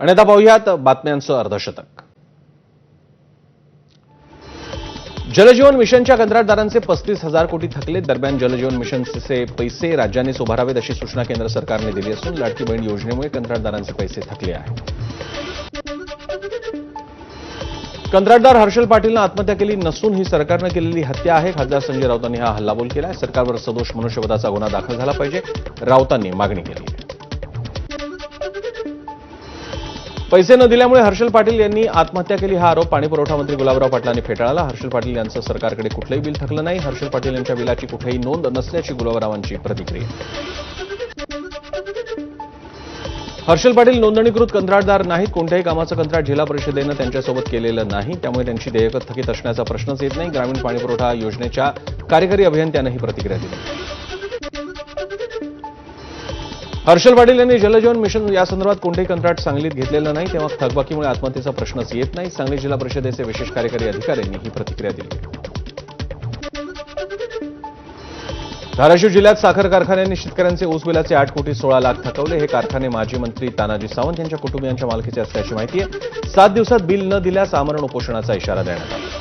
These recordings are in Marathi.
आणि आता पाहूयात बातम्यांचं अर्धशतक. जलजीवन मिशनच्या कंत्राटदारांचे पस्तीस हजार कोटी थकले. दरम्यान जलजीवन मिशनचे पैसे राज्यांनीच उभारावेत अशी सूचना केंद्र सरकारने दिली असून लाडकी बहीण योजनेमुळे कंत्राटदारांचे पैसे थकले आहेत. कंत्राटदार हर्षल पाटीलनं आत्महत्या केली नसून ही सरकारनं केलेली हत्या आहे. खासदार संजय राऊतांनी हा हल्लाबोल केला सरकारवर सदोष मनुष्यवधाचा गुन्हा दाखल झाला पाहिजे. राऊतांनी मागणी केली पैसे न दिल्यामुळे हर्षल पाटील यांनी आत्महत्या केली. हा आरोप पाणीपुरवठा मंत्री गुलाबराव पाटलांनी फेटाळला. हर्षल पाटील यांचं सरकारकडे कुठलंही बिल थकलं नाही. हर्षल पाटील यांच्या बिलाची कुठेही नोंद नसल्याची गुलाबरावांची प्रतिक्रिया. हर्षल पाटील नोंदणीकृत कंत्राटदार नाहीत. कोणत्याही कामाचं कंत्राट जिल्हा परिषदेनं त्यांच्यासोबत केलेलं नाही. त्यामुळे त्यांची देयकं थकीत असण्याचा प्रश्नच येत नाही. ग्रामीण पाणीपुरवठा योजनेच्या कार्यकारी अभियंत्यानं ही प्रतिक्रिया दिली. हर्षल पाटील यांनी जलजीवन मिशन यासंदर्भात कोणतेही कंत्राट सांगलीत घेतलेलं नाही तेव्हा थकबाकीमुळे आत्महत्येचा प्रश्नच येत नाही. सांगली जिल्हा परिषदेचे विशेष कार्यकारी अधिकाऱ्यांनी ही प्रतिक्रिया दिली. धाराशिव जिल्ह्यात साखर कारखान्यांनी शेतकऱ्यांचे ऊस बिलाचे आठ कोटी सोळा लाख थकवले. हे कारखाने माजी मंत्री तानाजी सावंत यांच्या कुटुंबियांच्या मालकीचे असल्याची माहिती आहे. सात दिवसात बिल न दिल्यास आमरण उपोषणाचा इशारा देण्यात आला.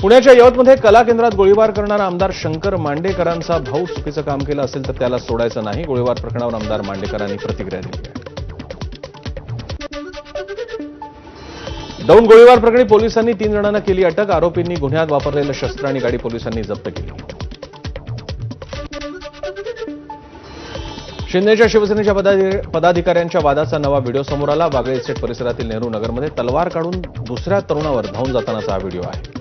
पुण्याच्या यवतमध्ये कला केंद्रात गोळीबार करणारा आमदार शंकर मांडेकरांचा भाऊ चुकीचं काम केलं असेल तर त्याला सोडायचं नाही. गोळीबार प्रकरणावर आमदार मांडेकरांनी प्रतिक्रिया दिली आहे. दौंड गोळीबार प्रकरणी पोलिसांनी तीन जणांना केली अटक. आरोपींनी गुन्ह्यात वापरलेलं शस्त्र आणि गाडी पोलिसांनी जप्त केली. शिंदेच्या शिवसेनेच्या पदाधिकाऱ्यांच्या वादाचा नवा व्हिडिओ समोर आला. वागळे इस्टेट परिसरातील नेहरू नगरमध्ये तलवार काढून दुसऱ्या तरुणावर धावून जातानाचा हा व्हिडिओ आहे.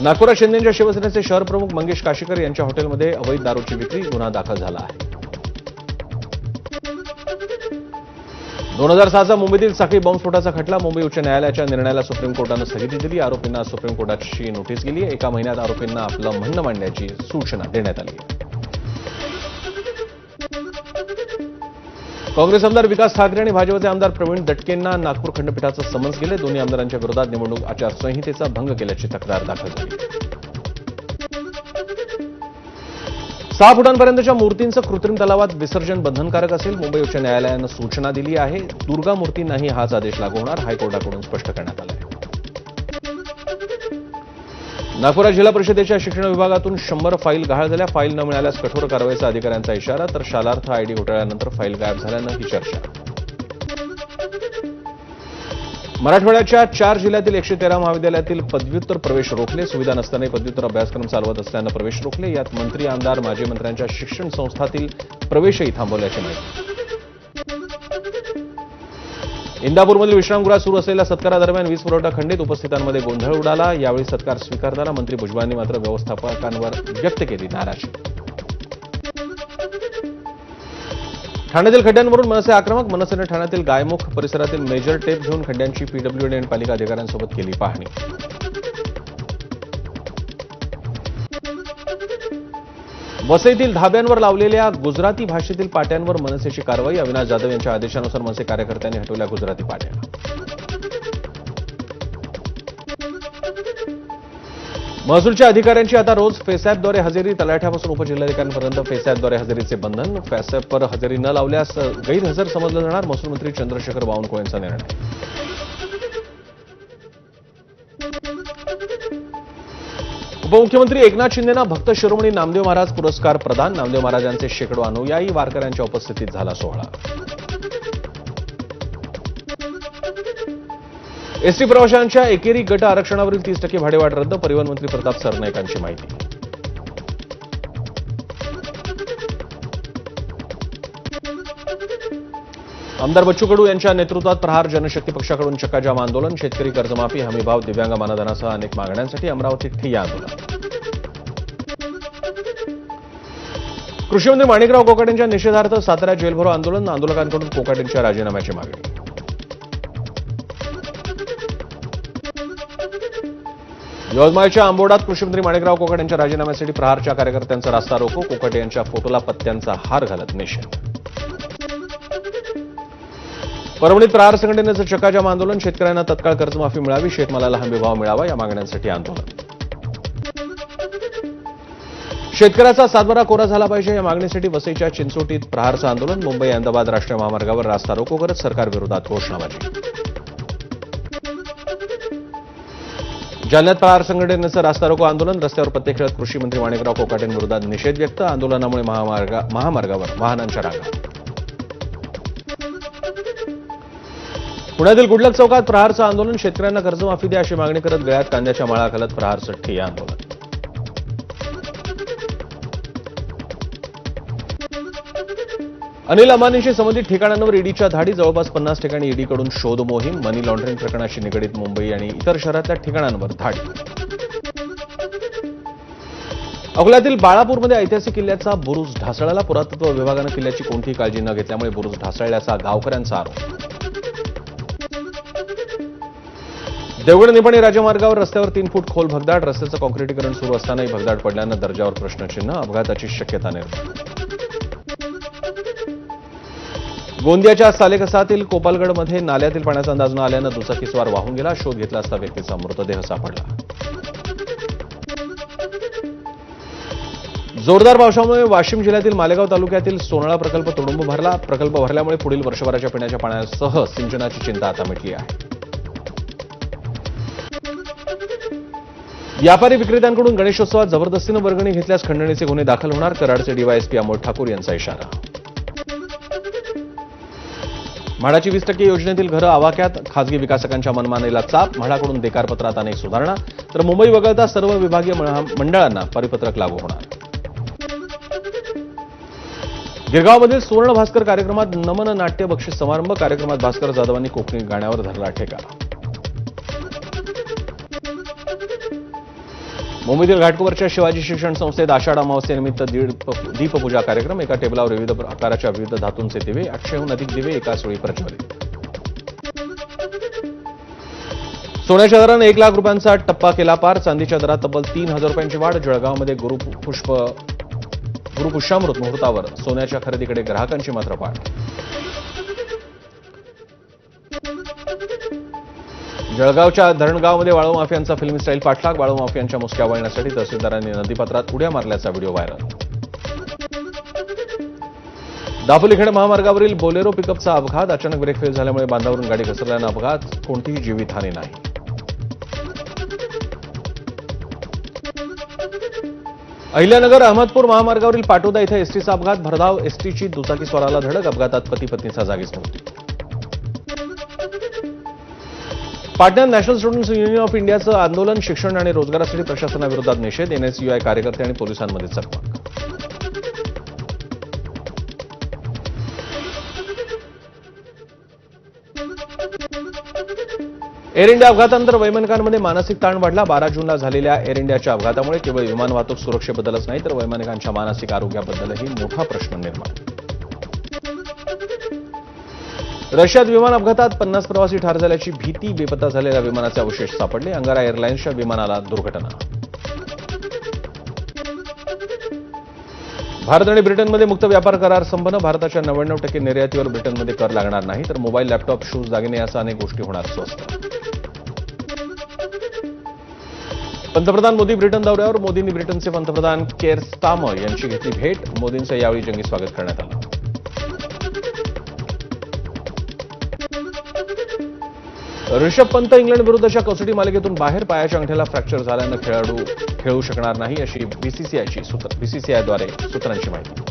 नागपुरात शिंदेच्या शिवसेनेचे शहर प्रमुख मंगेश काशीकर यांच्या हॉटेलमध्ये अवैध दारूची विक्री गुन्हा दाखल झाला आहे. दोन हजार सहाचा मुंबईतील साखळी बॉम्बस्फोटाचा खटला मुंबई उच्च न्यायालयाच्या निर्णयाला सुप्रीम कोर्टानं स्थगिती दिली. आरोपींना सुप्रीम कोर्टाची नोटीस गेली एका महिन्यात आरोपींना आपलं म्हणणं मांडण्याची सूचना देण्यात आली काँग्रेस आमदार विकास ठाकरे आणि भाजपचे आमदार प्रवीण दटकेंना नागपूर खंडपीठाचं समन्स गेले. दोन्ही आमदारांच्या विरोधात निवडणूक आचारसंहितेचा भंग केल्याची तक्रार दाखल झाली. सहा फुटांपर्यंतच्या मूर्तींचं कृत्रिम तलावात विसर्जन बंधनकारक असेल. मुंबई उच्च न्यायालयानं सूचना दिली आहे. दुर्गा मूर्तींनाही हाच आदेश लागू होणार. हायकोर्टाकडून स्पष्ट करण्यात आलं आहे नागपुरात जिल्हा परिषदेच्या शिक्षण विभागातून शंभर फाईल गहाळ झाल्या. फाईल न मिळाल्यास कठोर कारवाईचा अधिकाऱ्यांचा इशारा तर शालार्थ आयडी घोटाळ्यानंतर फाईल गायब झाल्यानं ही चर्चा. मराठवाड्याच्या चार जिल्ह्यातील एकशे तेरा महाविद्यालयातील पदव्युत्तर प्रवेश रोखले. सुविधा नसतानाही पदव्युत्तर अभ्यासक्रम चालवत असल्यानं प्रवेश रोखले. यात मंत्री आमदार माजी मंत्र्यांच्या शिक्षण संस्थातील प्रवेशही थांबवल्याची माहिती इंदापूरमधील विश्रामगृहात सुरू असलेल्या सत्कारादरम्यान वीज पुरवठा खंडित उपस्थितांमध्ये गोंधळ उडाला. यावेळी सत्कार स्वीकारताना मंत्री भुजबळांनी मात्र व्यवस्थापकांवर व्यक्त केली नाराजी. ठाण्यातील खड्ड्यांवरून मनसे आक्रमक मनसेने ठाण्यातील गायमुख परिसरातील मेजर टेप घेऊन खड्ड्यांची पीडब्ल्यूडी आणि पालिका अधिकाऱ्यांसोबत केली पाहणी. वसईतील धाब्यांवर लावलेल्या गुजराती भाषेतील पाट्यांवर मनसेची कारवाई अविनाश जाधव यांच्या आदेशानुसार मनसे कार्यकर्त्यांनी हटवल्या गुजराती पाट्या. महसूलच्या अधिकाऱ्यांची आता रोज फेसॅपद्वारे हजेरी तलाठ्यापासून उपजिल्हाधिकाऱ्यांपर्यंत फेसॅपद्वारे हजेरीचे बंधन. फेसॅपवर हजेरी न लावल्यास गैरहजर समजलं जाणार महसूल मंत्री चंद्रशेखर बावनकुळे यांचा निर्णय. उपमुख्यमंत्री एकनाथ शिंदेना भक्त शिरोमणी नामदेव महाराज पुरस्कार प्रदान. नामदेव महाराजांचे शेकडो अनुयायी वारकऱ्यांच्या उपस्थितीत झाला सोहळा. एसटी प्रवाशांच्या एकेरी गट आरक्षणावरील तीस टक्के भाडेवाढ रद्द परिवहन मंत्री प्रताप सरनाईकांची माहिती. आमदार बच्चू कडू यांच्या नेतृत्वात प्रहार जनशक्ती पक्षाकडून चक्काजाम आंदोलन. शेतकरी कर्जमाफी हमीभाव दिव्यांग मानधनासह अनेक मागण्यांसाठी अमरावतीत ठिय्या आंदोलन. कृषीमंत्री माणिकराव कोकाटेंच्या निषेधार्थ सातारा जेलभरो आंदोलन. आंदोलकांकडून कोकाटेंच्या राजीनाम्याची मागणी. यवतमाळच्या आंबोडात कृषीमंत्री माणिकराव कोकाट यांच्या राजीनाम्यासाठी प्रहारच्या कार्यकर्त्यांचा रास्ता रोको. कोकाटे यांच्या फोटोला पत्त्यांचा हार घालत निषेध. परभणीत प्रहार संघटनेचं चकाजाम आंदोलन शेतकऱ्यांना तत्काळ कर्जमाफी मिळावी शेतमालाला हमीभाव मिळावा या मागण्यांसाठी आंदोलन. शेतकऱ्याचा सातबारा कोरा झाला पाहिजे या मागणीसाठी वसईच्या चिंचोटीत प्रहारचं आंदोलन मुंबई अहमदाबाद राष्ट्रीय महामार्गावर रास्ता रोको करत सरकारविरोधात घोषणाबाजी. जालन्यात प्रहार संघटनेचं रास्ता रोको आंदोलन रस्त्यावर पत्ते कृषी मंत्री माणिकराव कोकाटेंविरोधात निषेध व्यक्त आंदोलनामुळे महामार्गावर वाहनांच्या रांगा. पुण्यातील गुडलक चौकात प्रहारचं आंदोलन. शेतकऱ्यांना कर्जमाफी द्या अशी मागणी करत गळ्यात कांद्याच्या माळा घालत प्रहारचं ठिय्या आंदोलन अनिल अंबानींशी संबंधित ठिकाणांवर ईडीच्या धाडी जवळपास पन्नास ठिकाणी ईडीकडून शोध मोहीम मनी लॉन्ड्रिंग प्रकरणाशी निगडीत मुंबई आणि इतर शहरातल्या ठिकाणांवर धाडी. अकोल्यातील बाळापूरमध्ये ऐतिहासिक किल्ल्याचा बुरुज ढासळाला पुरातत्व विभागानं किल्ल्याची कोणतीही काळजी न घेतल्यामुळे बुरुज ढासळल्याचा गावकऱ्यांचा आरोप. देवगड निपाणी राजमार्गावर रस्त्यावर तीन फूट खोल भगदाट रस्त्याचं कॉन्क्रिटीकरण सुरू असतानाही भगदाट पडल्यानं दर्जावर प्रश्नचिन्ह अपघाताची शक्यता निर्माण. गोंदियाच्या सालेकसातील कोपालगडमध्ये नाल्यातील पाण्याचा अंदाज न आल्यानं दुचाकीस्वार वाहून गेला शोध घेतला असता व्यक्तीचा मृतदेह सापडला. जोरदार पावसामुळे वाशिम जिल्ह्यातील मालेगाव तालुक्यातील सोनळा प्रकल्प तुडुंब भरला. प्रकल्प भरल्यामुळे पुढील वर्षभराच्या पिण्याच्या पाण्यासह सिंचनाची चिंता आता मिटली आहे. व्यापारी विक्रेत्यांकडून गणेशोत्सवात जबरदस्तीनं वर्गणी घेतल्यास खंडणीचे गुन्हे दाखल होणार कराडचे डीवायएसपी अमोल ठाकूर यांचा इशारा. म्हाडाची वीस टक्के योजनेतील घरं आवाक्यात खासगी विकासकांच्या मनमानेला चाप म्हाडाकडून देकारपत्रात अनेक सुधारणा तर मुंबई वगळता सर्व विभागीय महा- मंडळांना परिपत्रक लागू होणार. गिरगावमधील सुवर्ण भास्कर कार्यक्रमात नमन नाट्य बक्षीस समारंभ कार्यक्रमात भास्कर जाधवांनी कोकणी गाण्यावर धरला ठेका. मुंबईतील घाटकोपरच्या शिवाजी शिक्षण संस्थेत आषाढ अमावस्येनिमित्त दीड दीपपूजा कार्यक्रम. एका टेबलावर विविध आकाराच्या विविध धातूंचे दिवे आठशेहून अधिक दिवे एकाच वेळी प्रज्वलित सोन्याच्या दरानं एक लाख रुपयांचा टप्पा केला पार. चांदीच्या दरात तब्बल तीन हजार रुपयांची वाढ. जळगावमध्ये गुरुपुष्प गुरुपुष्यामृत मुहूर्तावर सोन्याच्या खरेदीकडे ग्राहकांची मात्र वाढ जळगावच्या धरणगावमध्ये वाळू माफियांचा फिल्मी स्टाईल पाठलाग वाळू माफियांच्या मुसक्या वळण्यासाठी तहसीलदारांनी नदीपात्रात उड्या मारल्याचा व्हिडिओ व्हायरल. दापोलीखेड महामार्गावरील बोलेरो पिकअपचा अपघात अचानक ब्रेक फेल झाल्यामुळे बांधावरून गाडी घसरल्यानं अपघात कोणतीही जीवितहानी नाही. अहिल्यानगर अहमदपूर महामार्गावरील पाटोदा इथं एसटीचा अपघात भरधाव एसटीची दुचाकी स्वराला धडक अपघातात पती पत्नीचा जागीच मृत्यू. पाटण्यात नॅशनल स्टुडंट्स युनियन ऑफ इंडियाचं आंदोलन शिक्षण आणि रोजगारासाठी प्रशासनाविरोधात निषेध एनएसयूआय कार्यकर्ते आणि पोलिसांमध्ये चकमक. एअर इंडिया अपघातानंतर वैमानिकांमध्ये मानसिक ताण वाढला. बारा जूनला झालेल्या एअर इंडियाच्या अपघातामुळे केवळ विमान वाहतूक सुरक्षेबद्दलच नाही तर वैमानिकांच्या मानसिक आरोग्याबद्दलही मोठा प्रश्न निर्माण. रशियात विमान अपघातात पन्नास प्रवासी ठार झाल्याची भीती बेपत्ता झालेल्या विमानाचे अवशेष सापडले. अंगारा एअरलाइन्सच्या विमानाला दुर्घटना. भारत आणि ब्रिटनमध्ये मुक्त व्यापार करार संपन्न. भारताच्या नव्याण्णव टक्के निर्यातीवर ब्रिटनमध्ये कर लागणार नाही तर मोबाईल लॅपटॉप शूज दागिने असा अनेक गोष्टी होणार स्वस्त. पंतप्रधान मोदी ब्रिटन दौऱ्यावर. मोदींनी ब्रिटनचे पंतप्रधान केअर स्टामर यांची घेतली भेट. मोदींचं यावेळी जंगी स्वागत करण्यात आलं. ऋषभ पंत इंग्लंड विरुद्धच्या कसोटी मालिकेतून बाहेर पायाच्या अंगठ्याला फ्रॅक्चर झाल्यानं खेळाडू खेळू शकणार नाही अशी बीसीसीआयची सूत्र बीसीसीआयद्वारे सूत्रांची माहिती.